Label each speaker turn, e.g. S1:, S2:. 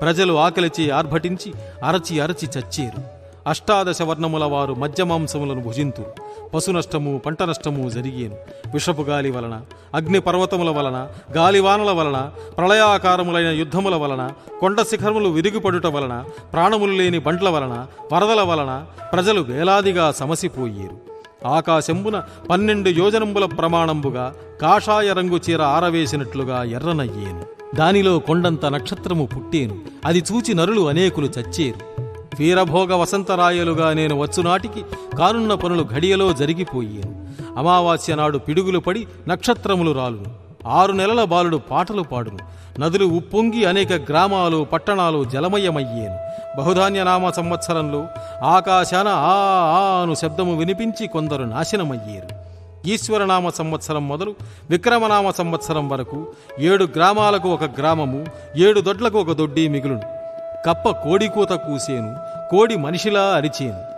S1: ప్రజలు ఆకలిచి ఆర్భటించి అరచి అరచి చచ్చేరు. అష్టాదశ వర్ణముల వారు మద్యమాంసములను భుజింతురు. పశు నష్టము పంట నష్టము జరిగేను. విషపు గాలి వలన అగ్ని పర్వతముల వలన గాలివానల వలన ప్రళయాకారములైన యుద్ధముల వలన కొండ శిఖరములు విరిగిపడుట వలన ప్రాణములు లేని బండ్ల వలన వరదల వలన ప్రజలు వేలాదిగా సమసిపోయేరు. ఆకాశంబున పన్నెండు యోజనంబుల ప్రమాణంబుగా కాషాయ రంగు చీర ఆరవేసినట్లుగా ఎర్రనయ్యేను. దానిలో కొండంత నక్షత్రము పుట్టేను. అది చూచి నరులు అనేకులు చచ్చేరు. వీరభోగ వసంతరాయలుగా నేను వచ్చునాటికి కానున్న పనులు ఘడియలో జరిగిపోయేను. అమావాస్య నాడు పిడుగులు పడి నక్షత్రములు రాలును. ఆరు నెలల బాలుడు పాటలు పాడును. నదులు ఉప్పొంగి అనేక గ్రామాలు పట్టణాలు జలమయమయ్యేను. బహుధాన్యనామ సంవత్సరంలో ఆకాశాన ఆ ఆ అను శబ్దము వినిపించి కొందరు నాశనమయ్యేరు. ఈశ్వరనామ సంవత్సరం మొదలు విక్రమనామ సంవత్సరం వరకు ఏడు గ్రామాలకు ఒక గ్రామము ఏడు దొడ్లకు ఒక దొడ్డి మిగులును. కప్ప కోడికూత కూసేను కోడి మనిషిలా అరిచేను.